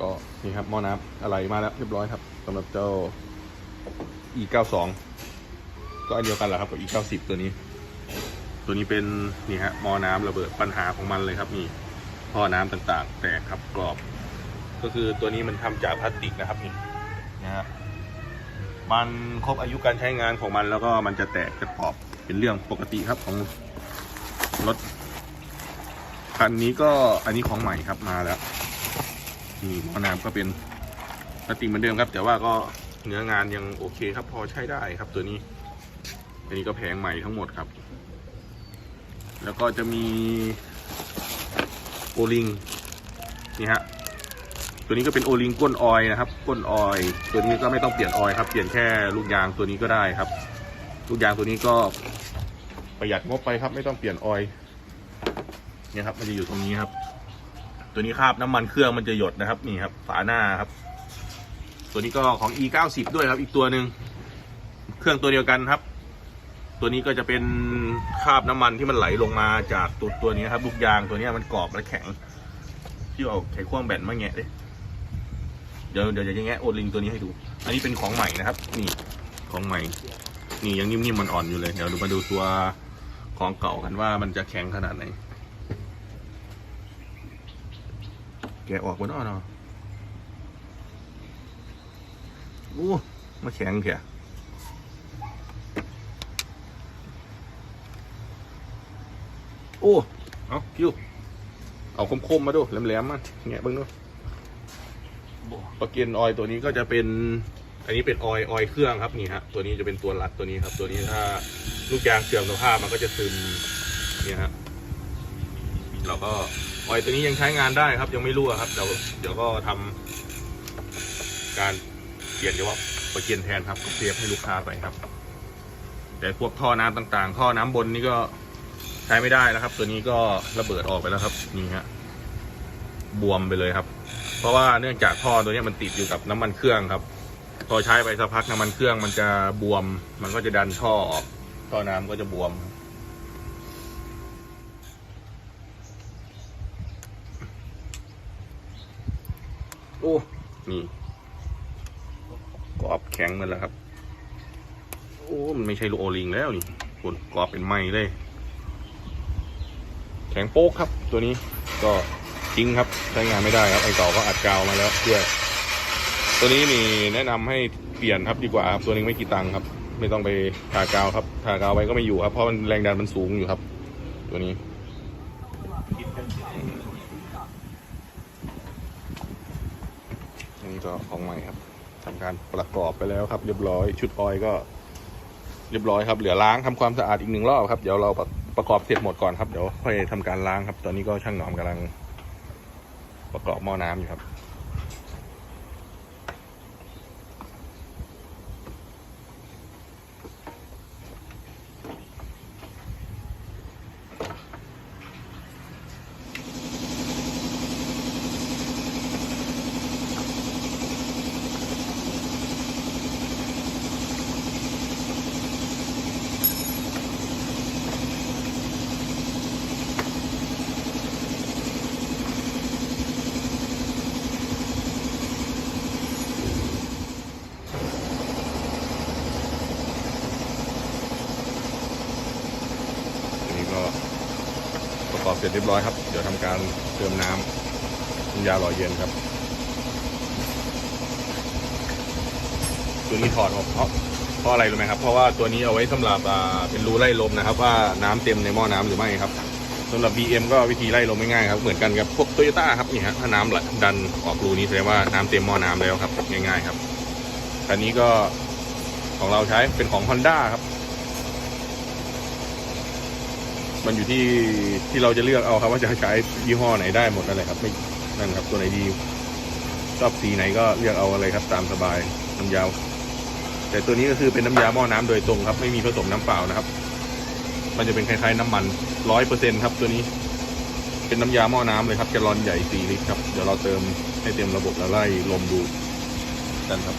ก็นี่ครับหม้อน้ำอะไรมาแล้วเรียบร้อยครับสำหรับเจ้า e 9 2 ก็อันเดียวกันแหละครับกับ e 9 0 ตัวนี้ ตัวนี้เป็นนี่ฮะหม้อน้ำระเบิดปัญหาของมันเลยครับนี่ท่อน้ำต่างๆ แตกครับกรอบ ก็คือตัวนี้มันทำจากพลาสติกนะครับนี่นะฮะมันครบอายุการใช้งานของมันแล้วก็มันจะแตกจะกรอบเป็นเรื่องปกติครับของรถคันนี้ก็อันนี้ของใหม่ครับมาแล้ว นี่หมอน้ำก็เป็นพลาสติกเหมือนเดิมครับ แต่ว่าก็เนื้องานยังโอเคครับพอใช้ได้ครับตัวนี้ อันนี้ก็แผงใหม่ทั้งหมดครับ แล้วก็จะมีโอลิงนี่ฮะตัวนี้ก็เป็นโอลิงก้นออยนะครับก้นออยตัวนี้ก็ไม่ต้องเปลี่ยนออยครับเปลี่ยนแค่ลูกยางตัวนี้ก็ได้ครับ ลูกยางตัวนี้ก็ประหยัดงบไปครับ ไม่ต้องเปลี่ยนออยเนี่ยครับ มันจะอยู่ตรงนี้ครับ ตัวนี้คราบน้ำมันเครื่องมันจะหยดนะครับนี่ครับ ฝาหน้าครับ ตัวนี้ก็ของ e 9 0ด้วยครับ อีกตัวหนึ่งเครื่องตัวเดียวกันครับ ตัวนี้ก็จะเป็นคราบน้ำมันที่มันไหลลงมาจากตัวตัวนี้ครับลูกยางตัวนี้มันกรอบและแข็งที่เอาไขควงแบนมาแงะเดิเดี๋ยวเดี๋ยวจะแงะโอลิงตัวนี้ให้ดู อันนี้เป็นของใหม่นะครับ นี่ของใหม่ นี่ยังนิ่มๆมันอ่อนอยู่เลย เดี๋ยวดูมาดูตัวของเก่ากันว่ามันจะแข็งขนาดไหน แกะออกบนอ้อเนาะโอ้มาแข็งเถอะโอ้ เอาคิวเอาคมๆมาดูแหลมๆมาเงี้ยเบิ้งดูปลาเกียนออยตัวนี้ก็จะเป็น อันนี้เป็นออยออยเครื่องครับนี่ฮะ ตัวนี้จะเป็นตัวรัดตัวนี้ครับ ตัวนี้ถ้าลูกยางเสื่อมสภาพมันก็จะซึมเนี่ยฮะเราก็ ออยตัวนี้ยังใช้งานได้ครับ ยังไม่รั่วครับเดี๋ยวเดี๋ยวก็ทำการเปลี่ยนเฉพาะปลาเกียนแทนครับเสียบให้ลูกค้าไปครับ แต่พวกท่อน้ำต่าง ๆ ท่อน้ำบนนี่ก็ใช้ไม่ได้แล้วครับ ตัวนี้ก็ระเบิดออกไปแล้วครับนี่ฮะบวมไปเลยครับ เพราะว่าเนื่องจากท่อตัวนี้มันติดอยู่กับน้ำมันเครื่องครับ พอใช้ไปสักพักน้ำมันเครื่องมันจะบวม มันก็จะดันท่อออกท่อน้ำก็จะบวม โอ้นี่กรอบแข็งหมันแล้วครับ โอ้มันไม่ใช่ลูกโอลิงแล้วนี่คุณกรอบเป็นไม้เลย แข็งโป๊กครับ ตัวนี้ก็ทิ้งครับใช้งานไม่ได้ครับไอเก่าก็อัดกาวมาแล้วด้วยตัวนี้นี่แนะนำให้เปลี่ยนครับดีกว่าครับตัวนึงไม่กี่ตังค์ครับ ไม่ต้องไปทากาวครับทากาวไปก็ไม่อยู่ครับเพราะมันแรงดันมันสูงอยู่ครับ ตัวนี้อั นี้ก็ของใหม่ครับทำการประกอบไปแล้วครับ เรียบร้อย ชุดออยก็ เรียบร้อยครับ เหลือล้างทำความสะอาดอีกหนึ่งรอบครับเดี๋ยวเราประประกอบเสร็จหมดก่อนครับเดี๋ยวค่อยทำการล้างครับ ตอนนี้ก็ช่างหนอมกำลัง ประกอบหม้อน้ำอยู่ครับ เสร็จเรียบร้อยครับ เดี๋ยวทำการเติมน้ำน้ำยาหล่อเย็นครับ ตัวนี้ถอดออกเพราะเพราะอะไรรู้ไหมครับ เพราะว่าตัวนี้เอาไว้สำหรับเป็นรูไล่ลมนะครับ ว่าน้ำเต็มในหม้อน้ำหรือไม่ครับสำหรับ BM ก็วิธีไล่ลมไม่ง่ายครับ เหมือนกันกับพวกโตโยต้าครับนี่ฮะถ้าน้ำไหลดันออกรูนี้แสดงว่าน้ำเต็มหม้อน้ำแล้วครับง่ายๆครับคันนี้ก็ของเราใช้เป็นของ Honda ครับ มันอยู่ที่ที่เราจะเลือกเอาครับว่าจะใช้ยี่ห้อไหนได้หมดนั่นแหละครับ ไม่นั่นครับตัวไหนดีชอบสีไหนก็เลือกเอาอะไรครับ ตามสบายน้ำยาว แต่ตัวนี้ก็คือเป็นน้ำยาหม้อน้ำโดยตรงครับ ไม่มีผสมน้ำเปล่านะครับ มันจะเป็นคล้ายๆน้ำมันร้อยเปอร์เซ็นครับ ตัวนี้ เป็นน้ำยาหม้อน้ำเลยครับแกลลอนใหญ่สี่ลิตรครับเดี๋ยวเราเติมให้เต็มระบบแล้วไล่ลมดูกันครับ